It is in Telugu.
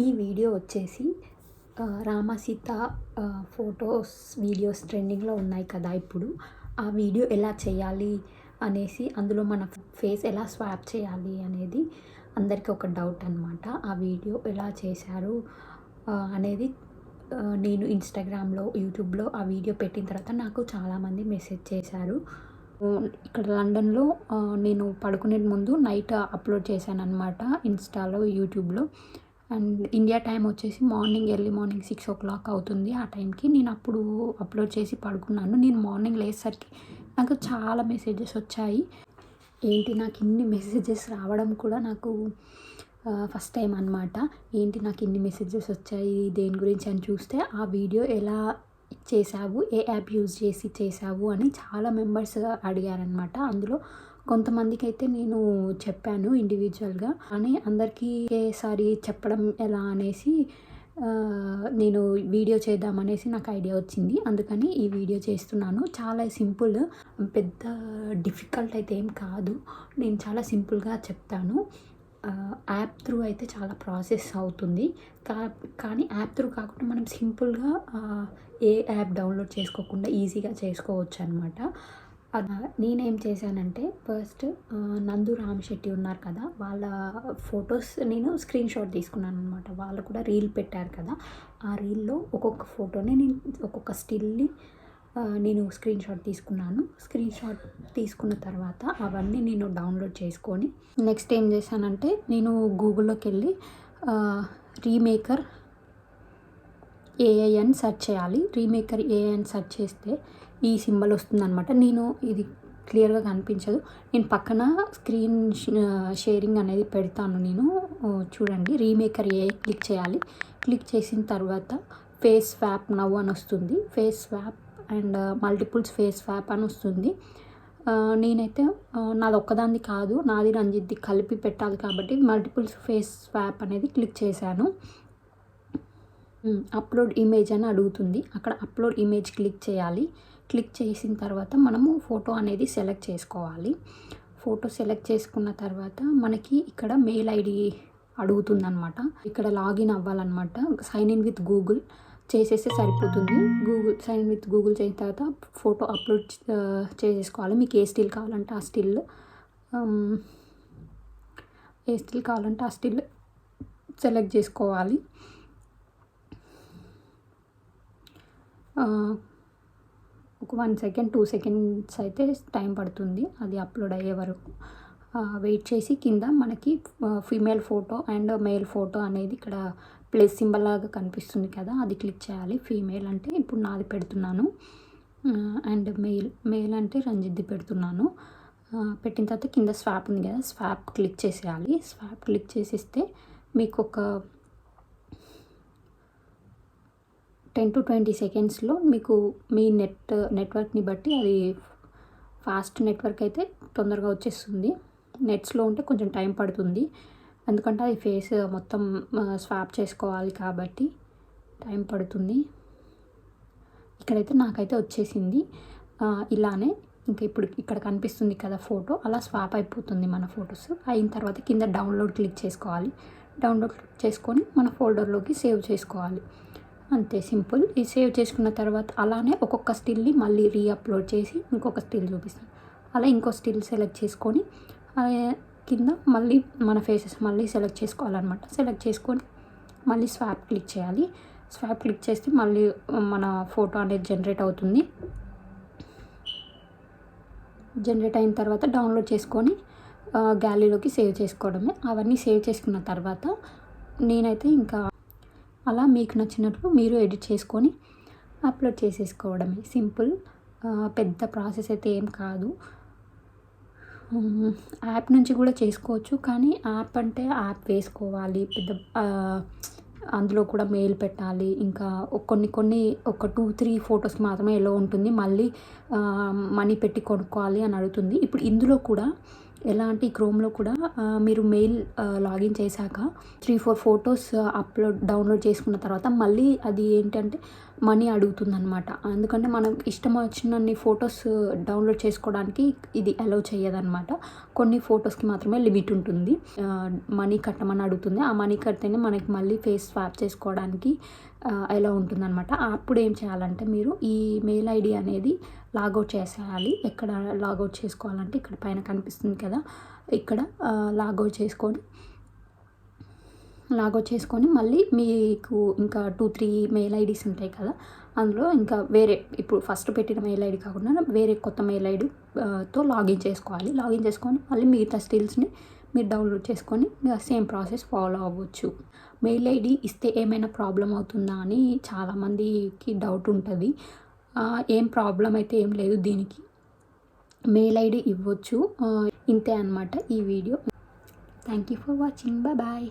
ఈ వీడియో వచ్చేసి రామసీత ఫొటోస్ వీడియోస్ ట్రెండింగ్లో ఉన్నాయి కదా ఇప్పుడు. ఆ వీడియో ఎలా చేయాలి అనేసి అందులో మన ఫేస్ ఎలా స్వాప్ చేయాలి అనేది అందరికీ ఒక డౌట్ అనమాట ఆ వీడియో ఎలా చేశారు అనేది నేను ఇన్స్టాగ్రామ్లో యూట్యూబ్లో ఆ వీడియో పెట్టిన తర్వాత నాకు చాలామంది మెసేజ్ చేశారు. ఇక్కడ లండన్లో నేను పడుకునే ముందు నైట్ అప్లోడ్ చేశాను అనమాట ఇన్స్టాలో యూట్యూబ్లో. అండ్ ఇండియా టైం వచ్చేసి morning early morning six o'clock అవుతుంది ఆ టైంకి. నేను అప్పుడు అప్లోడ్ చేసి పడుకున్నాను. నేను మార్నింగ్ లేసరికి నాకు చాలా మెసేజెస్ వచ్చాయి. ఏంటి నాకు ఇన్ని మెసేజెస్ రావడం కూడా నాకు ఫస్ట్ టైం అనమాట ఏంటి నాకు ఇన్ని మెసేజెస్ వచ్చాయి దేని గురించి అని చూస్తే ఆ వీడియో ఎలా చేసావు ఏ యాప్ యూజ్ చేసి చేసావు అని చాలా మెంబర్స్ అడిగారనమాట అందులో కొంతమందికి అయితే నేను చెప్పాను ఇండివిజువల్గా కానీ అందరికీ ఒకేసారి చెప్పడం ఎలా అనేసి నేను వీడియో చేద్దామనేసి నాకు ఐడియా వచ్చింది. అందుకని ఈ వీడియో చేస్తున్నాను. చాలా సింపుల్ పెద్ద డిఫికల్ట్ అయితే ఏం కాదు. నేను చాలా సింపుల్గా చెప్తాను. యాప్ త్రూ అయితే చాలా ప్రాసెస్ అవుతుంది. కా కానీ యాప్ త్రూ కాకుండా మనం సింపుల్గా ఏ యాప్ డౌన్లోడ్ చేసుకోకుండా ఈజీగా చేసుకోవచ్చు అనమాట నేనేం చేశానంటే ఫస్ట్ నందు రామశెట్టి ఉన్నారు కదా వాళ్ళ ఫొటోస్ నేను స్క్రీన్ షాట్ తీసుకున్నాను అనమాట వాళ్ళు కూడా రీల్ పెట్టారు కదా ఆ రీల్లో ఒక్కొక్క ఫోటోని నేను ఒక్కొక్క స్టిల్ని నేను స్క్రీన్ షాట్ తీసుకున్నాను. స్క్రీన్ షాట్ తీసుకున్న తర్వాత అవన్నీ నేను డౌన్లోడ్ చేసుకొని నెక్స్ట్ ఏం చేశానంటే నేను గూగుల్లోకి వెళ్ళి రీమేకర్ ఏఐఎన్ సెర్చ్ చేయాలి. రీమేకర్ ఏఐఎన్ సెర్చ్ చేస్తే ఈ సింబల్ వస్తుందన్నమాట. నేను ఇది క్లియర్గా కనిపించదు. నేను పక్కన స్క్రీన్ షేరింగ్ అనేది పెడతాను నేను. చూడండి. రీమేకర్ ఏ క్లిక్ చేయాలి. క్లిక్ చేసిన తర్వాత ఫేస్ స్వాప్ నవ్ అని వస్తుంది. Face swap and multiples face swap అని వస్తుంది. నేనైతే నాది ఒక్కదాన్ని కాదు. నాది రంజిత్ది కలిపి పెట్టాలి కాబట్టి మల్టిపుల్స్ ఫేస్ స్వాప్ అనేది క్లిక్ చేశాను. అప్లోడ్ ఇమేజ్ అని అడుగుతుంది. అక్కడ అప్లోడ్ ఇమేజ్ క్లిక్ చేయాలి. క్లిక్ చేసిన తర్వాత మనము ఫోటో అనేది సెలెక్ట్ చేసుకోవాలి. ఫోటో సెలెక్ట్ చేసుకున్న తర్వాత మనకి ఇక్కడ మెయిల్ ఐడి అడుగుతుందనమాట ఇక్కడ లాగిన్ అవ్వాలన్నమాట. Sign in with Google. చేసేస్తే సరిపోతుంది. గూగుల్ సైన్ విత్ గూగుల్ చేసిన తర్వాత ఫోటో అప్లోడ్ uh, చేసేసుకోవాలి. మీకు ఏ స్టిల్ కావాలంటే ఆ స్టిల్. Um, ఏ స్టిల్ కావాలంటే ఆ స్టిల్ సెలెక్ట్ చేసుకోవాలి. Uh, ఒక వన్ సెకండ్ టూ సెకండ్స్ అయితే టైం పడుతుంది. అది అప్లోడ్ అయ్యే వరకు. Uh, వెయిట్ చేసి కింద మనకి female photo and male photo అనేది ఇక్కడ ప్లస్ సింబల్ లాగా కనిపిస్తుంది కదా అది క్లిక్ చేయాలి. ఫీమేల్ అంటే ఇప్పుడు నాది పెడుతున్నాను. అండ్ మెయిల్ మెయిల్ అంటే రంజిత్ది పెడుతున్నాను. పెట్టిన తర్వాత కింద స్వాప్ ఉంది కదా స్వాప్ క్లిక్ చేసేయాలి. స్వాప్ క్లిక్ చేసేస్తే మీకు ఒక టెన్ టు ట్వంటీ సెకండ్స్లో మీకు మీ నెట్ నెట్వర్క్ని బట్టి అది ఫాస్ట్ నెట్వర్క్ అయితే తొందరగా వచ్చేస్తుంది. నెట్స్లో ఉంటే కొంచెం టైం పడుతుంది. ఎందుకంటే అది ఫేస్ మొత్తం స్వాప్ చేసుకోవాలి కాబట్టి టైం పడుతుంది. ఇక్కడైతే నాకైతే వచ్చేసింది. ఇలానే ఇంకా ఇప్పుడు ఇక్కడ కనిపిస్తుంది కదా ఫోటో. అలా స్వాప్ అయిపోతుంది మన ఫొటోస్ అయిన తర్వాత కింద డౌన్లోడ్ క్లిక్ చేసుకోవాలి. డౌన్లోడ్ క్లిక్ చేసుకొని మన ఫోల్డర్లోకి సేవ్ చేసుకోవాలి. అంతే సింపుల్. ఈ సేవ్ చేసుకున్న తర్వాత అలానే ఒక్కొక్క స్టిల్ని మళ్ళీ రీఅప్లోడ్ చేసి ఇంకొక స్టిల్ చూపిస్తాను. అలా ఇంకో స్టిల్ సెలెక్ట్ చేసుకొని కింద మళ్ళీ మన ఫేసెస్ మళ్ళీ సెలెక్ట్ చేసుకోవాలన్నమాట. సెలెక్ట్ చేసుకొని మళ్ళీ స్వాప్ క్లిక్ చేయాలి. స్వాప్ క్లిక్ చేస్తే మళ్ళీ మన ఫోటో అనేది జనరేట్ అవుతుంది. జనరేట్ అయిన తర్వాత డౌన్లోడ్ చేసుకొని గ్యాలరీలోకి సేవ్ చేసుకోవడమే. అవన్నీ సేవ్ చేసుకున్న తర్వాత నేనైతే ఇంకా అలా మీకు నచ్చినట్లు మీరు ఎడిట్ చేసుకొని అప్లోడ్ చేసేసుకోవడమే. సింపుల్ పెద్ద ప్రాసెస్ అయితే ఏం కాదు. యాప్ నుంచి కూడా చేసుకోవచ్చు. కానీ యాప్ అంటే యాప్ వేసుకోవాలి. పెద్ద అందులో కూడా మెయిల్ పెట్టాలి. ఇంకా కొన్ని కొన్ని ఒక టూ త్రీ ఫొటోస్ మాత్రమే ఎలా ఉంటుంది. మళ్ళీ మనీ పెట్టి కొనుక్కోవాలి అని అడుగుతుంది. ఇప్పుడు ఇందులో కూడా ఎలాంటి క్రోమ్లో కూడా మీరు మెయిల్ లాగిన్ చేశాక three four photos upload download చేసుకున్న తర్వాత మళ్ళీ అది ఏంటంటే మనీ అడుగుతుందనమాట ఎందుకంటే మనం ఇష్టం వచ్చినన్ని ఫొటోస్ డౌన్లోడ్ చేసుకోవడానికి ఇది అలౌ చేయదనమాట కొన్ని ఫొటోస్కి మాత్రమే లిమిట్ ఉంటుంది. మనీ కట్టమని అడుగుతుంది. ఆ మనీ కడితేనే మనకి మళ్ళీ ఫేస్ స్వాప్ చేసుకోవడానికి ఎలా ఉంటుందన్నమాట. అప్పుడు ఏం చేయాలంటే మీరు ఈ మెయిల్ ఐడి అనేది లాగౌట్ చేసేయాలి. ఎక్కడ లాగౌట్ చేసుకోవాలంటే ఇక్కడ పైన కనిపిస్తుంది కదా ఇక్కడ లాగౌట్ చేసుకొని లాగౌట్ చేసుకొని మళ్ళీ మీకు ఇంకా టూ త్రీ మెయిల్ ఐడీస్ ఉంటాయి కదా అందులో ఇంకా వేరే ఇప్పుడు ఫస్ట్ పెట్టిన మెయిల్ ఐడి కాకుండా వేరే కొత్త మెయిల్ ఐడితో లాగిన్ చేసుకోవాలి. లాగిన్ చేసుకొని మళ్ళీ మిగతా స్టిల్స్ని మీరు డౌన్లోడ్ చేసుకొని సేమ్ ప్రాసెస్ ఫాలో అవ్వచ్చు. మెయిల్ ఐడి ఇస్తే ఏమైనా ప్రాబ్లం అవుతుందా అని చాలామందికి డౌట్ ఉంటుంది. ఏం ప్రాబ్లం అయితే ఏం లేదు దీనికి. మెయిల్ ఐడి ఇవ్వచ్చు. ఇంతే అనమాట ఈ video. Thank you for watching. Bye bye.